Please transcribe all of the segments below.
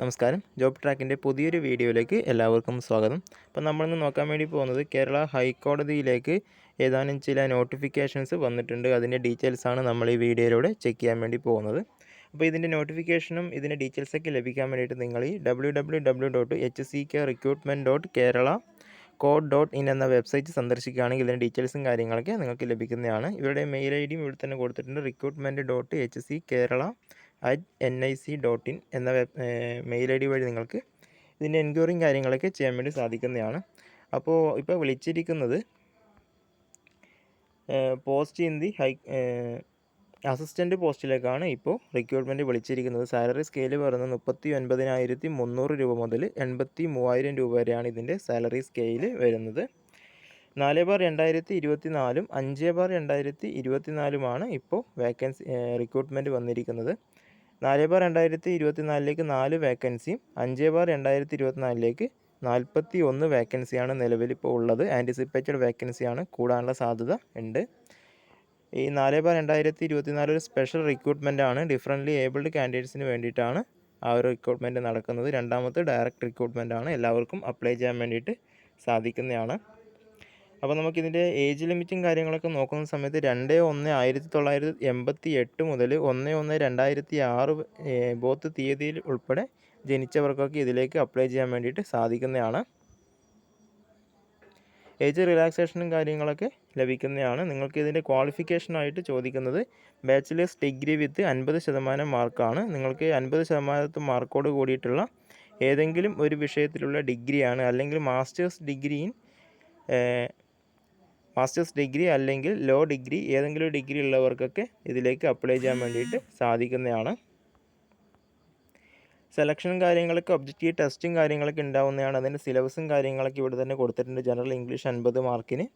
നമസ്കാരം. ജോബ് ട്രാക്കിന്റെ പുതിയൊരു വീഡിയോയിലേക്ക് എല്ലാവർക്കും സ്വാഗതം. അപ്പോൾ നമ്മളിന്ന് നോക്കാൻ വേണ്ടി പോകുന്നത് കേരള ഹൈക്കോടതിയിലേക്ക് ഏതാനും ചില നോട്ടിഫിക്കേഷൻസ് വന്നിട്ടുണ്ട്. അതിന്റെ ഡീറ്റെയിൽസാണ് നമ്മൾ ഈ വീഡിയോയിലൂടെ ചെക്ക് ചെയ്യാൻ വേണ്ടി പോകുന്നത്. അപ്പോൾ ഇതിന്റെ നോട്ടിഫിക്കേഷനും ഇതിന്റെ ഡീറ്റെയിൽസൊക്കെ ലഭിക്കാൻ വേണ്ടിയിട്ട് നിങ്ങൾ ഈ W W W dot H C K recruitment dot Kerala code dot in എന്ന വെബ്സൈറ്റ് സന്ദർശിക്കുകയാണെങ്കിൽ ഇതിന്റെ ഡീറ്റെയിൽസും കാര്യങ്ങളൊക്കെ നിങ്ങൾക്ക് ലഭിക്കുന്നതാണ്. ഇവരുടെ മെയിൽ ഐ ഡിയും ഇവിടെ തന്നെ കൊടുത്തിട്ടുണ്ട്. Recruitment dot H C Kerala at N I C dot in എന്ന മെയിൽ ഐ ഡി വഴി നിങ്ങൾക്ക് ഇതിന്റെ എൻക്വയറിയും കാര്യങ്ങളൊക്കെ ചെയ്യാൻ വേണ്ടി സാധിക്കുന്നതാണ്. അപ്പോൾ ഇപ്പോൾ വിളിച്ചിരിക്കുന്നത് post in the high assistant പോസ്റ്റിലേക്കാണ് ഇപ്പോൾ റിക്രൂട്ട്മെന്റ് വിളിച്ചിരിക്കുന്നത്. സാലറി സ്കെയിൽ പറയുന്നത് മുപ്പത്തി ഒൻപതിനായിരത്തി മുന്നൂറ് രൂപ മുതൽ എൺപത്തി മൂവായിരം രൂപ വരെയാണ് ഇതിന്റെ സാലറി സ്കെയിൽ വരുന്നത്. നാല് ബാർ രണ്ടായിരത്തി ഇരുപത്തി നാലും അഞ്ച് ബാർ രണ്ടായിരത്തി ഇരുപത്തി നാലുമാണ് ഇപ്പോൾ വേക്കൻസി റിക്രൂട്ട്മെന്റ് വന്നിരിക്കുന്നത്. നാല് ബാർ രണ്ടായിരത്തി ഇരുപത്തി നാലിലേക്ക് നാല് വേക്കൻസിയും അഞ്ച് ബാർ രണ്ടായിരത്തി ഇരുപത്തിനാലിലേക്ക് നാൽപ്പത്തി ഒന്ന് വേക്കൻസിയാണ് നിലവിൽ ഇപ്പോൾ ഉള്ളത് ആന്റിസിപ്പേറ്റഡ് വേക്കൻസിയാണ് കൂടാനുള്ള സാധ്യത ഉണ്ട്. ഈ നാല് ബാർ രണ്ടായിരത്തി ഇരുപത്തിനാല് ഒരു സ്പെഷ്യൽ റിക്രൂട്ട്മെന്റ് ആണ്. ഡിഫറന്റ്ലി ഏബിൾഡ് കാൻഡിഡേറ്റ്സിന് വേണ്ടിയിട്ടാണ് ആ ഒരു റിക്രൂട്ട്മെന്റ് നടക്കുന്നത്. രണ്ടാമത്തെ ഡയറക്റ്റ് റിക്രൂട്ട്മെന്റ് ആണ്. എല്ലാവർക്കും അപ്ലൈ ചെയ്യാൻ വേണ്ടിയിട്ട് സാധിക്കുന്നതാണ്. അപ്പോൾ നമുക്കിതിന്റെ ഏജ് ലിമിറ്റും കാര്യങ്ങളൊക്കെ നോക്കുന്ന സമയത്ത് രണ്ട് ഒന്ന് ആയിരത്തി തൊള്ളായിരത്തി എൺപത്തി എട്ട് മുതൽ ഒന്ന് ഒന്ന് രണ്ടായിരത്തി ആറ് ബോത്ത് തീയതിയിൽ ഉൾപ്പെടെ ജനിച്ചവർക്കൊക്കെ ഇതിലേക്ക് അപ്ലൈ ചെയ്യാൻ വേണ്ടിയിട്ട് സാധിക്കുന്നതാണ്. ഏജ് റിലാക്സേഷനും കാര്യങ്ങളൊക്കെ ലഭിക്കുന്നതാണ്. നിങ്ങൾക്ക് ഇതിന്റെ ക്വാളിഫിക്കേഷനായിട്ട് ചോദിക്കുന്നത് ബാച്ചിലേഴ്സ് ഡിഗ്രി വിത്ത് അൻപത് ശതമാനം മാർക്കാണ് നിങ്ങൾക്ക് അൻപത് ശതമാനത്ത് മാർക്കോട് കൂടിയിട്ടുള്ള ഏതെങ്കിലും ഒരു വിഷയത്തിലുള്ള ഡിഗ്രിയാണ് അല്ലെങ്കിൽ masters degree in masters degree അല്ലെങ്കിൽ ലോ ഡിഗ്രി ഏതെങ്കിലും ഡിഗ്രി ഉള്ളവർക്കൊക്കെ ഇതിലേക്ക് അപ്ലൈ ചെയ്യാൻ വേണ്ടിയിട്ട് സാധിക്കുന്നതാണ്. സെലക്ഷൻ കാര്യങ്ങളൊക്കെ ഒബ്ജക്റ്റീവ് ടെസ്റ്റും കാര്യങ്ങളൊക്കെ ഉണ്ടാവുന്നതാണ്. അതിന്റെ സിലബസും കാര്യങ്ങളൊക്കെ ഇവിടെ തന്നെ കൊടുത്തിട്ടുണ്ട്. ജനറൽ ഇംഗ്ലീഷ് അൻപത് മാർക്കിന്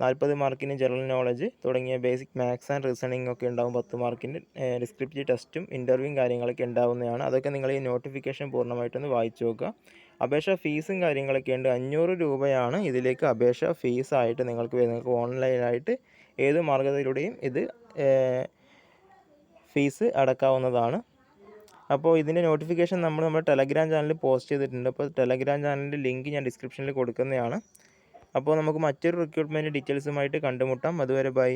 നാൽപ്പത് മാർക്കിന് ജനറൽ നോളജ് തുടങ്ങിയ ബേസിക് മാത്സ് ആൻഡ് റീസണിംഗ് ഒക്കെ ഉണ്ടാവും. പത്ത് മാർക്കിന്റെ ഡിസ്ക്രിപ്റ്റീവ് ടെസ്റ്റും ഇന്റർവ്യൂവും കാര്യങ്ങളൊക്കെ ഉണ്ടാവുന്നതാണ്. അതൊക്കെ നിങ്ങൾ ഈ നോട്ടിഫിക്കേഷൻ പൂർണമായിട്ടൊന്ന് വായിച്ചു നോക്കുക. അപേക്ഷ ഫീസും കാര്യങ്ങളൊക്കെ ഉണ്ട്. അഞ്ഞൂറ് രൂപയാണ് ഇതിലേക്ക് അപേക്ഷ ഫീസായിട്ട് നിങ്ങൾക്ക് നിങ്ങൾക്ക് ഓൺലൈനായിട്ട് ഏത് മാർഗത്തിലൂടെയും ഇത് ഫീസ് അടക്കാവുന്നതാണ്. അപ്പോൾ ഇതിന്റെ നോട്ടിഫിക്കേഷൻ നമ്മൾ നമ്മുടെ ടെലഗ്രാം ചാനലിൽ പോസ്റ്റ് ചെയ്തിട്ടുണ്ട്. അപ്പോൾ ടെലഗ്രാം ചാനലിന്റെ ലിങ്ക് ഞാൻ ഡിസ്ക്രിപ്ഷനിൽ കൊടുക്കുന്നതാണ്. അപ്പോൾ നമുക്ക് മറ്റൊരു റിക്രൂട്ട്മെന്റ് ഡീറ്റെയിൽസുമായിട്ട് കണ്ടുമുട്ടാം. അതുവരെ ബൈ